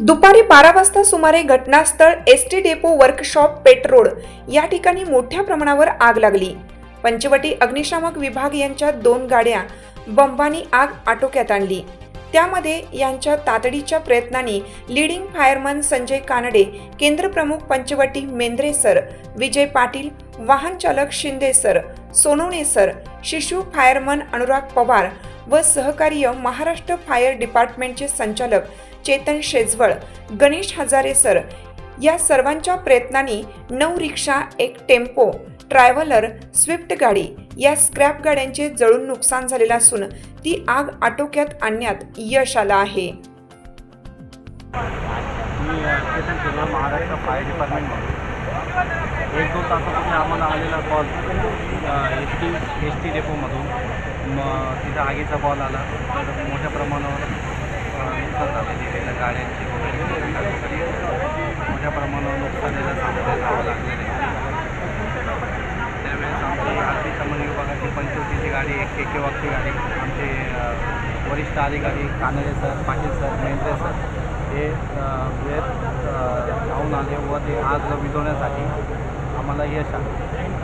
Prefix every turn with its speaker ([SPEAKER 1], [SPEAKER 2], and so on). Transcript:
[SPEAKER 1] दुपारी बारा वाजता सुमारे घटनास्थळ S T depot workshop Peth road या ठिकाणी मोठ्या प्रमाणावर आग लागली. पंचवटी अग्निशामक विभाग यांच्या दोन गाड्या बंबानी आग आटोक्यात आणली. त्यामध्ये यांच्या तातडीच्या प्रयत्नांनी लिडिंग फायरमन संजय कानडे केंद्रप्रमुख पंचवटी मेंद्रे सर विजय पाटील वाहन चालक शिंदे सर सोनवणे सर शिशु फायरमन अनुराग पवार व सहकार्य महाराष्ट्र फायर डिपार्टमेंटचे संचालक चेतन शेजवळ गणेश हजारे सर या सर्वांच्या प्रयत्नांनी नऊ रिक्षा एक टेम्पो ट्रॅव्हलर स्विफ्ट गाडी या स्क्रॅप गाड्यांचे जळून नुकसान झालेलं असून ती आग आटोक्यात आणण्यात यश आलं आहे.
[SPEAKER 2] मी महाराष्ट्र फायर डिपार्टमेंट एक दोन तासापूर्वी आम्हाला आलेला call S T S T डेपोमधून मग तिथं आगीचा कॉल आला. तर मोठ्या प्रमाणावर नुकसान झालेली आहे. गाड्यांची वगैरे मोठ्या प्रमाणावर नुकसानीला सामोरे जावं लागलेलं आहे. त्यावेळेस आमची संबंध विभागाची पंचवटीची गाडी एक के के गाडी आमचे वरिष्ठ अधिकारी Kanade sir Patil sir Mendre sir हे अ, आले व ते आज विझवण्यासाठी आम्हाला यश आलं.